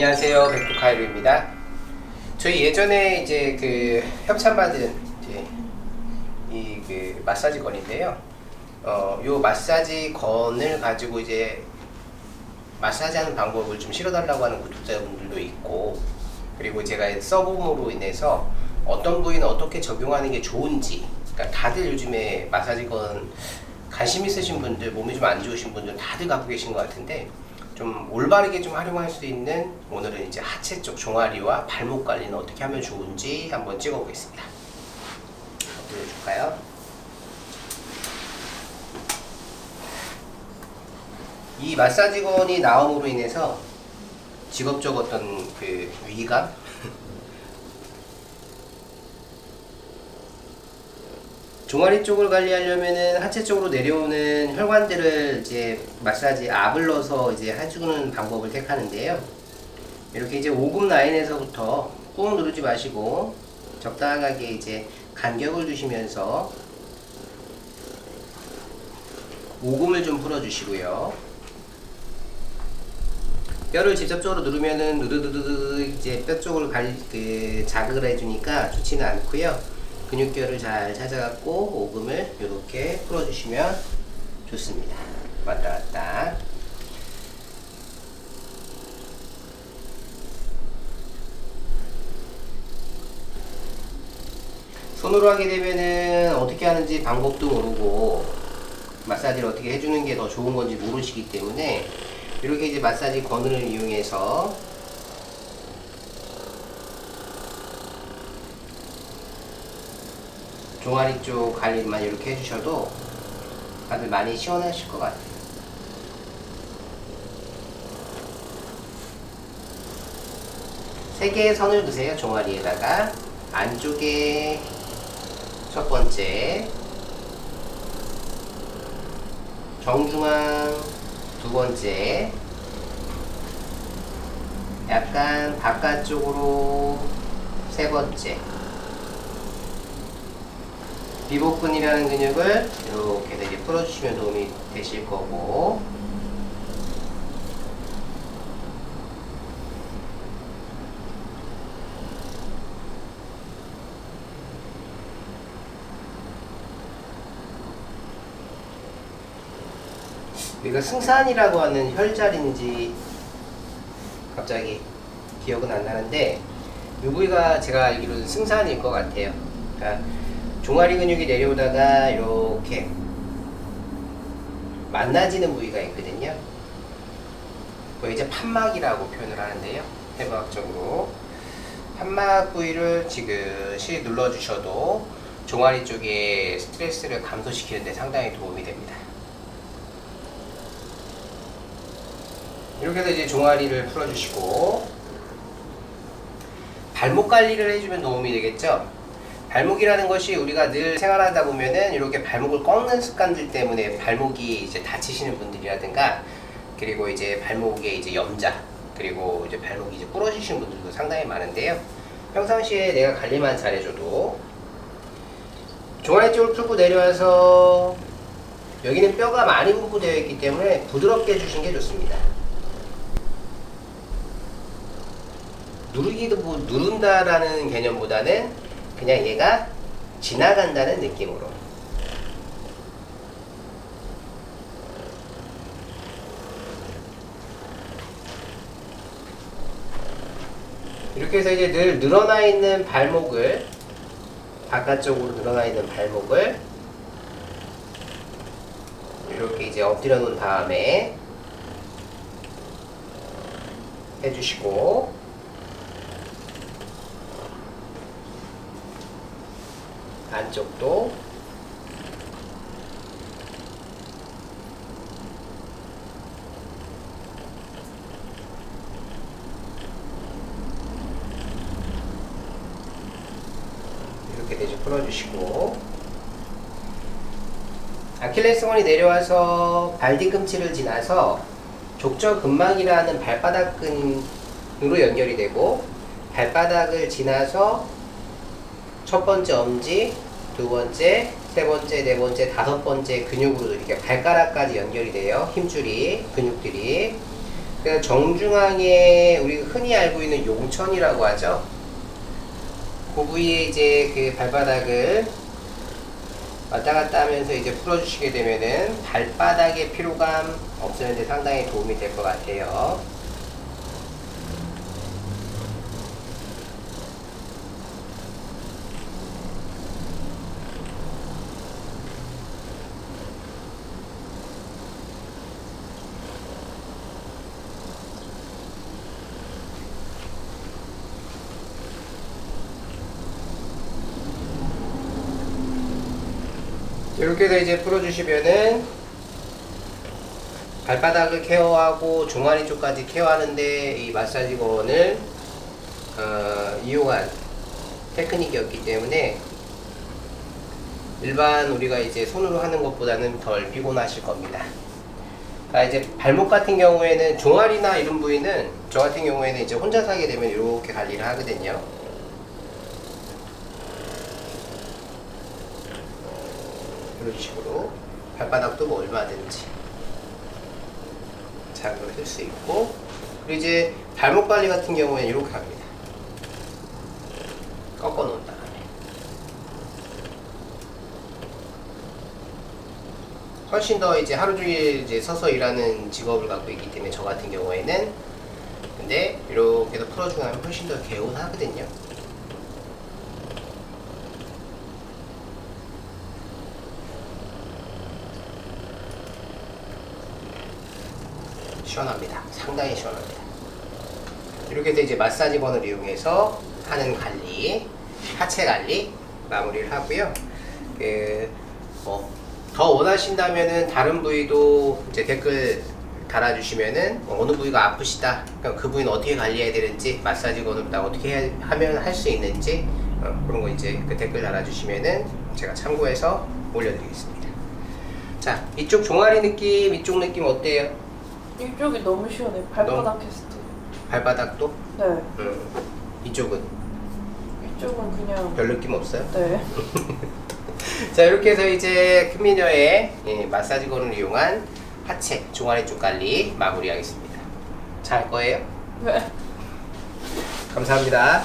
안녕하세요. 백두카이루입니다. 저희 예전에 이제 그 협찬받은 이제 이 그 마사지 건인데요. 어 요 마사지 건을 가지고 이제 마사지 하는 방법을 좀 실어달라고 하는 구독자분들도 있고 그리고 제가 써봄으로 인해서 어떤 부위는 어떻게 적용하는 게 좋은지 그러니까 다들 요즘에 마사지 건 관심 있으신 분들 몸이 좀 안 좋으신 분들 다들 갖고 계신 것 같은데 좀 올바르게 좀 활용할 수 있는 오늘은 이제 하체 쪽 종아리와 발목 관리는 어떻게 하면 좋은지 한번 찍어보겠습니다. 보여줄까요? 이 마사지건이 나옴으로 인해서 직업적 어떤 그 위감 종아리 쪽을 관리하려면은 하체 쪽으로 내려오는 혈관들을 이제 마사지 압을 넣어서 이제 해주는 방법을 택하는데요. 이렇게 이제 오금 라인에서부터 꾹 누르지 마시고 적당하게 이제 간격을 두시면서 오금을 좀 풀어주시고요. 뼈를 직접적으로 누르면은 누르르르 이제 뼈 쪽을 갈, 그 자극을 해주니까 좋지는 않고요. 근육결을 잘 찾아갖고 오금을 이렇게 풀어주시면 좋습니다. 왔다 갔다. 손으로 하게 되면은 어떻게 하는지 방법도 모르고 마사지를 어떻게 해주는 게 더 좋은 건지 모르시기 때문에 이렇게 이제 마사지 건을 이용해서 종아리 쪽 관리만 이렇게 해주셔도 다들 많이 시원하실 것 같아요. 세 개의 선을 두세요. 종아리에다가 안쪽에 첫 번째 정중앙 두 번째 약간 바깥쪽으로 세 번째 비복근이라는 근육을 이렇게 이렇게 풀어주시면 도움이 되실 거고 우리가 승산이라고 하는 혈자리인지 갑자기 기억은 안 나는데 이 부위가 제가 알기로는 승산일 것 같아요. 그러니까 종아리 근육이 내려오다가 이렇게 만나지는 부위가 있거든요. 그 이제 판막이라고 표현을 하는데요. 해부학적으로 판막 부위를 지그시 눌러주셔도 종아리 쪽에 스트레스를 감소시키는데 상당히 도움이 됩니다. 이렇게 해서 이제 종아리를 풀어주시고 발목 관리를 해주면 도움이 되겠죠. 발목이라는 것이 우리가 늘 생활하다 보면은 이렇게 발목을 꺾는 습관들 때문에 발목이 이제 다치시는 분들이라든가 그리고 이제 발목에 이제 염자 그리고 이제 발목이 이제 부러지시는 분들도 상당히 많은데요. 평상시에 내가 관리만 잘해줘도 종아리 쪽을 풀고 내려와서 여기는 뼈가 많이 분포되어 있기 때문에 부드럽게 해주신 게 좋습니다. 누르기도 뭐 누른다라는 개념보다는 그냥 얘가 지나간다는 느낌으로. 이렇게 해서 이제 늘 늘어나 있는 발목을 바깥쪽으로 늘어나 있는 발목을 이렇게 이제 엎드려 놓은 다음에 해주시고 안쪽도. 이렇게 대주 풀어주시고. 아킬레스건이 내려와서 발 뒤꿈치를 지나서 족저근막이라는 발바닥근으로 연결이 되고 발바닥을 지나서 첫 번째 엄지, 두 번째, 세 번째, 네 번째, 다섯 번째 근육으로 이렇게 발가락까지 연결이 돼요. 힘줄이, 근육들이. 그 정중앙에 우리가 흔히 알고 있는 용천이라고 하죠. 그 부위에 이제 그 발바닥을 왔다 갔다 하면서 이제 풀어주시게 되면은 발바닥의 피로감 없애는데 상당히 도움이 될 것 같아요. 이렇게 해서 이제 풀어주시면은 발바닥을 케어하고 종아리 쪽까지 케어하는데 이 마사지건을 어, 이용한 테크닉이었기 때문에 일반 우리가 이제 손으로 하는 것보다는 덜 피곤하실 겁니다. 아, 이제 발목 같은 경우에는 종아리나 이런 부위는 저 같은 경우에는 이제 혼자서 하게 되면 이렇게 관리를 하거든요. 이런 식으로 발바닥도 뭐 얼마든지 자극을 줄수 있고 그리고 이제 발목 관리 같은 경우에는 이렇게 합니다. 꺾어 놓은 다음에 훨씬 더 이제 하루 종일 이제 서서 일하는 직업을 갖고 있기 때문에 저 같은 경우에는 근데 이렇게 해서 풀어주고 나면 훨씬 더 개운하거든요. 시원합니다. 상당히 시원합니다. 이렇게 해서 이제 마사지건을 이용해서 하는 관리, 하체 관리 마무리를 하고요. 그, 뭐, 더 원하신다면은 다른 부위도 이제 댓글 달아주시면은 뭐 어느 부위가 아프시다. 그 부위는 어떻게 관리해야 되는지, 마사지건을 나 어떻게 해야- 하면 할 수 있는지 어, 그런 거 이제 그 댓글 달아주시면은 제가 참고해서 올려드리겠습니다. 자, 이쪽 종아리 느낌, 이쪽 느낌 어때요? 이쪽이 너무 시원해. 발바닥 때. 발바닥도? 네. 음, 이쪽은 이쪽은 그냥. 별 느낌 없어요? 네. 자 이렇게 해서 이제 큰미녀의 예, 마사지건을 이용한 하체 종아리 쪽 관리 마무리하겠습니다. 잘 거예요? 네. 감사합니다.